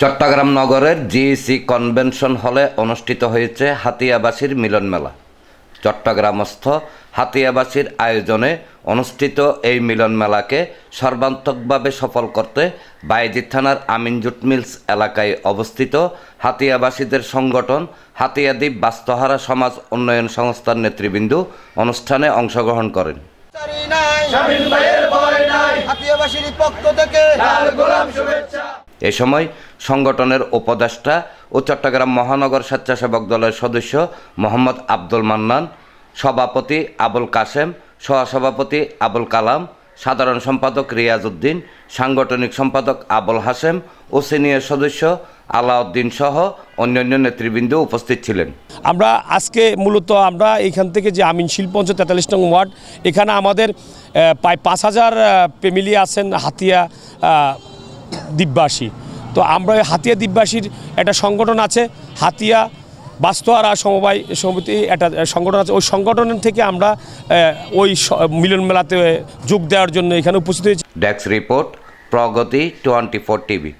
চট্টগ্রাম নগরের GEC convention হলে অনুষ্ঠিত হয়েছে হাতিয়াবাসীর মিলন মেলা। চট্টগ্রামস্থ হাতিয়াবাসীর আয়োজনে অনুষ্ঠিত এই মিলন মেলাকে সর্বান্তকভাবে সফল করতে বাইজিৎ থানার আমিন জুট মিলস এলাকায় অবস্থিত হাতিয়াবাসীদের সংগঠন হাতিয়াদ্বীপ বাস্তহারা সমাজ উন্নয়ন সংস্থার নেতৃবৃন্দ অনুষ্ঠানে অংশগ্রহণ করেন। পক্ষ থেকে লাল গোলাম শুভেচ্ছা। এ সময় সংগঠনের উপদেষ্টা ও চট্টগ্রাম মহানগর স্বেচ্ছাসেবক দলের সদস্য মোহাম্মদ আব্দুল মান্নান সভাপতি আবুল কাসেম সহসভাপতি আবুল কালাম সাধারণ সম্পাদক রিয়াজ উদ্দিন সাংগঠনিক সম্পাদক আবুল হাসেম ও সিনিয়র সদস্য আলাউদ্দিন সহ অন্যান্য নেতৃবৃন্দ উপস্থিত ছিলেন। আমরা আজকে মূলত আমরা এখান থেকে যে আমিন শিল্প অঞ্চল তেতাল্লিশ নং ওয়ার্ড এখানে আমাদের প্রায় পাঁচ হাজার ফ্যামিলি আছেন হাতিয়া দ্বীপবাসী তো আমরা হাতিয়া দ্বীপবাসীর একটা সংগঠন আছে হাতিয়া বাস্তহারা সমবায় সমিতি একটা সংগঠন আছে। ওই সংগঠন থেকে আমরা ওই মিলন মেলাতে যোগ দেওয়ার জন্য এখানে উপস্থিত হয়েছি। Desk report Pragati twenty four TV.